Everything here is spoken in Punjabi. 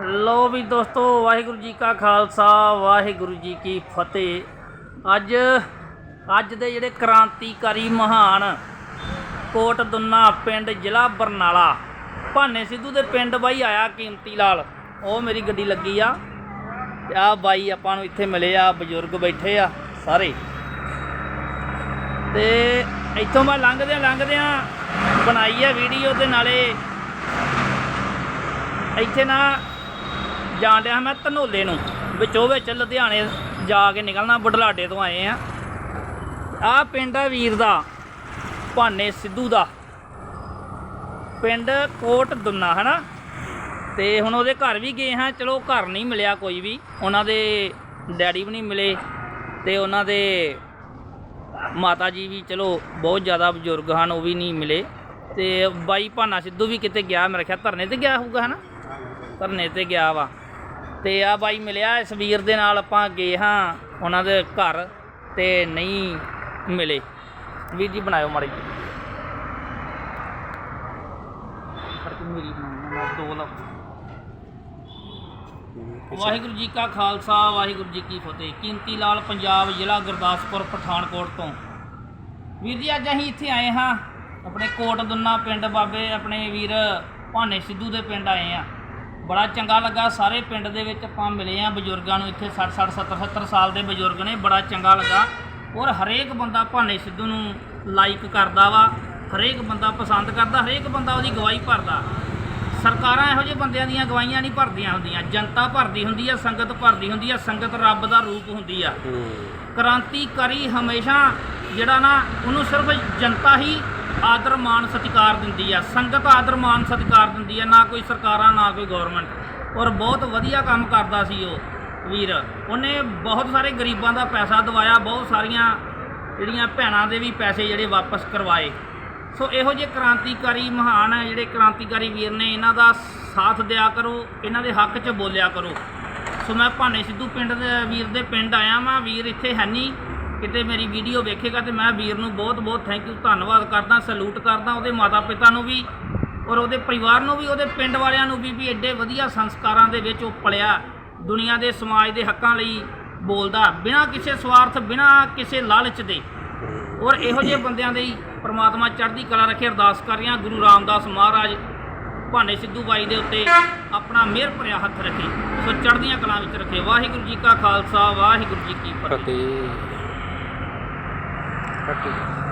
ਲੋ ਵੀ ਦੋਸਤੋ, ਵਾਹਿਗੁਰੂ ਜੀ ਕਾ ਖਾਲਸਾ, ਵਾਹਿਗੁਰੂ ਜੀ ਕੀ ਫਤਿਹ। ਅੱਜ ਅੱਜ ਦੇ ਜਿਹੜੇ ਕ੍ਰਾਂਤੀਕਾਰੀ ਮਹਾਨ ਕੋਟ ਦੁੰਨਾ ਪਿੰਡ ਜ਼ਿਲ੍ਹਾ ਬਰਨਾਲਾ, ਭਾਨੇ ਸਿੱਧੂ ਦੇ ਪਿੰਡ ਬਾਈ ਆਇਆ ਕੀਮਤੀ ਲਾਲ। ਉਹ ਮੇਰੀ ਗੱਡੀ ਲੱਗੀ ਆ। ਤੇ ਆ ਬਾਈ ਆਪਾਂ ਨੂੰ ਇੱਥੇ ਮਿਲੇ ਆ, ਬਜ਼ੁਰਗ ਬੈਠੇ ਆ ਸਾਰੇ। ਤੇ ਇੱਥੋਂ ਮੈਂ ਲੰਘਦਿਆਂ ਲੰਘਦਿਆਂ ਬਣਾਈ ਆ ਵੀਡੀਓ ਤੇ ਨਾਲੇ ਇੱਥੇ ਨਾ ਜਾਣ ਡਿਆ ਮੈਂ ਧਨੋਲੇ ਨੂੰ। ਵਿੱਚੋਂ ਵਿੱਚ ਲੁਧਿਆਣੇ ਜਾ ਕੇ ਨਿਕਲਣਾ, ਬੁਢਲਾਡੇ ਤੋਂ ਆਏ ਆ। ਆ ਪਿੰਡ ਆ ਵੀਰ ਦਾ, ਭਾਨੇ ਸਿੱਧੂ ਦਾ। ਪਿੰਡ ਕੋਟ ਦੁੰਨਾ, ਹਨਾ? ਤੇ ਹੁਣ ਉਹਦੇ ਘਰ ਵੀ ਗਏ ਹਾਂ। ਚਲੋ, ਘਰ ਨਹੀਂ ਮਿਲਿਆ ਕੋਈ ਵੀ। ਉਹਨਾਂ ਦੇ ਡੈਡੀ ਵੀ ਨਹੀਂ ਮਿਲੇ। ਤੇ ਉਹਨਾਂ ਦੇ ਮਾਤਾ ਜੀ ਵੀ ਚਲੋ, ਬਹੁਤ ਜ਼ਿਆਦਾ ਬਜ਼ੁਰਗ ਹਨ, ਉਹ ਵੀ ਨਹੀਂ ਮਿਲੇ। ਤੇ ਬਾਈ ਭਾਨਾ ਸਿੱਧੂ ਵੀ ਕਿਤੇ ਗਿਆ ਮੇਰੇ ਖਿਆਲ ਧਰਨੇ ਤੇ ਗਿਆ ਹੋਊਗਾ, ਹਨਾ? ਧਰਨੇ ਤੇ ਗਿਆ ਵਾ। ਤੇ ਆ ਬਾਈ ਮਿਲਿਆ ਇਸ ਵੀਰ ਦੇ ਨਾਲ ਆਪਾਂ ਗਏ ਹਾਂ, ਉਹਨਾਂ ਦੇ ਘਰ ਤੇ ਨਹੀਂ ਮਿਲੇ। ਵੀਰ ਜੀ ਬਣਾਇਓ ਮਾੜੀ ਜੀ ਮੇਰੀ ਮੈਂ ਦੋ ਲਫ਼ਜ਼ ਵਾਹਿਗੁਰੂ ਜੀ ਕਾ ਖਾਲਸਾ, ਵਾਹਿਗੁਰੂ ਜੀ ਕੀ ਫਤਿਹ। ਕੀਮਤੀ ਲਾਲ ਪੰਜਾਬ ਜ਼ਿਲ੍ਹਾ ਗੁਰਦਾਸਪੁਰ, ਪਠਾਨਕੋਟ ਤੋਂ। ਵੀਰ ਜੀ, ਅੱਜ ਅਸੀਂ ਇੱਥੇ ਆਏ ਹਾਂ। ਆਪਣੇ ਕੋਟ ਦੁੰਨਾ ਪਿੰਡ ਬਾਬੇ, ਆਪਣੇ ਵੀਰ ਭਾਨੇ ਸਿੱਧੂ ਦੇ ਪਿੰਡ ਆਏ ਹਾਂ। ਬੜਾ ਚੰਗਾ ਲੱਗਾ। ਸਾਰੇ ਪਿੰਡ ਦੇ ਵਿੱਚ ਆਪਾਂ ਮਿਲੇ ਆ ਬਜ਼ੁਰਗਾਂ ਨੂੰ। ਇੱਥੇ 60 60 70 70 ਸਾਲ ਦੇ ਬਜ਼ੁਰਗ ਨੇ। ਬੜਾ ਚੰਗਾ ਲੱਗਾ। ਔਰ ਹਰੇਕ ਬੰਦਾ ਭਾਨੇ ਸਿੱਧੂ ਨੂੰ ਲਾਈਕ ਕਰਦਾ ਵਾ। ਹਰੇਕ ਬੰਦਾ ਪਸੰਦ ਕਰਦਾ। ਹਰੇਕ ਬੰਦਾ ਉਹਦੀ ਗਵਾਹੀ ਭਰਦਾ। ਸਰਕਾਰਾਂ ਇਹੋ ਜਿਹੇ ਬੰਦਿਆਂ ਦੀਆਂ ਗਵਾਹੀਆਂ ਨਹੀਂ ਭਰਦੀਆਂ ਹੁੰਦੀਆਂ। ਜਨਤਾ ਭਰਦੀ ਹੁੰਦੀ ਆ ਸੰਗਤ ਭਰਦੀ ਹੁੰਦੀ ਆ। ਸੰਗਤ ਰੱਬ ਦਾ ਰੂਪ ਹੁੰਦੀ ਆ। ਕ੍ਰਾਂਤੀਕਾਰੀ ਹਮੇਸ਼ਾ ਜਿਹੜਾ ਨਾ ਉਹਨੂੰ ਸਿਰਫ ਜਨਤਾ ਹੀ ਆਦਰ ਮਾਣ ਸਤਿਕਾਰ ਦਿੰਦੀ ਆ, ਸੰਗਤ ਆਦਰ ਮਾਣ ਸਤਿਕਾਰ ਦਿੰਦੀ ਆ, ਨਾ ਕੋਈ ਸਰਕਾਰਾਂ, ਨਾ ਕੋਈ ਗਵਰਨਮੈਂਟ ਔਰ ਬਹੁਤ ਵਧੀਆ ਕੰਮ ਕਰਦਾ ਸੀ ਉਹ ਵੀਰ। ਉਹਨੇ ਬਹੁਤ ਸਾਰੇ ਗਰੀਬਾਂ ਦਾ ਪੈਸਾ ਦਵਾਇਆ, ਬਹੁਤ ਸਾਰੀਆਂ ਜਿਹੜੀਆਂ ਭੈਣਾਂ ਦੇ ਵੀ ਪੈਸੇ ਜਿਹੜੇ ਵਾਪਸ ਕਰਵਾਏ। ਸੋ ਇਹੋ ਜਿਹੇ ਕ੍ਰਾਂਤੀਕਾਰੀ ਮਹਾਨ ਹੈ ਜਿਹੜੇ ਕ੍ਰਾਂਤੀਕਾਰੀ ਵੀਰ ਨੇ, ਇਹਨਾਂ ਦਾ ਸਾਥ ਦਿਆ ਕਰੋ, ਇਹਨਾਂ ਦੇ ਹੱਕ 'ਚ ਬੋਲਿਆ ਕਰੋ। ਸੋ ਮੈਂ ਭਾਨੇ ਸਿੱਧੂ ਪਿੰਡ ਦੇ, ਵੀਰ ਦੇ ਪਿੰਡ ਆਇਆ ਵਾਂ, ਵੀਰ ਇੱਥੇ ਹੈ ਨਹੀਂ ਕਿਤੇ ਮੇਰੀ ਵੀਡੀਓ ਵੇਖੇਗਾ ਤੇ ਮੈਂ ਵੀਰ ਨੂੰ ਬਹੁਤ ਬਹੁਤ ਥੈਂਕ ਯੂ ਧੰਨਵਾਦ ਕਰਦਾ ਸਲੂਟ ਕਰਦਾ, ਉਹਦੇ ਮਾਤਾ ਪਿਤਾ ਨੂੰ ਵੀ ਔਰ ਉਹਦੇ ਪਰਿਵਾਰ ਨੂੰ ਵੀ, ਉਹਦੇ ਪਿੰਡ ਵਾਲਿਆਂ ਨੂੰ ਵੀ ਵੀ ਐਡੇ ਵਧੀਆ ਸੰਸਕਾਰਾਂ ਦੇ ਵਿੱਚ ਉਹ ਪਲਿਆ, ਦੁਨੀਆ ਦੇ ਸਮਾਜ ਦੇ ਹੱਕਾਂ ਲਈ ਬੋਲਦਾ, ਬਿਨਾਂ ਕਿਸੇ ਸਵਾਰਥ, ਬਿਨਾਂ ਕਿਸੇ ਲਾਲਚ ਦੇ। ਔਰ ਇਹੋ ਜਿਹੇ ਬੰਦਿਆਂ ਦੇ ਹੀ ਪ੍ਰਮਾਤਮਾ ਚੜ੍ਹਦੀ ਕਲਾ ਰੱਖੇ, ਅਰਦਾਸ ਕਰ ਰਿਹਾ, ਗੁਰੂ ਰਾਮਦਾਸ ਮਹਾਰਾਜ, ਭਾਨੇ ਸਿੱਧੂ ਬਾਈ ਦੇ ਉੱਤੇ ਆਪਣਾ ਮਿਹਰ ਭਰਿਆ ਹੱਥ ਰੱਖੇ, ਸੋ ਚੜ੍ਹਦੀਆਂ ਕਲਾਂ ਵਿੱਚ ਰੱਖੇ। ਵਾਹਿਗੁਰੂ ਜੀ ਕਾ ਖਾਲਸਾ, ਵਾਹਿਗੁਰੂ ਜੀ ਕੀ ਫਤਿਹ। ਫਤਿਹ ਫਤਿਹ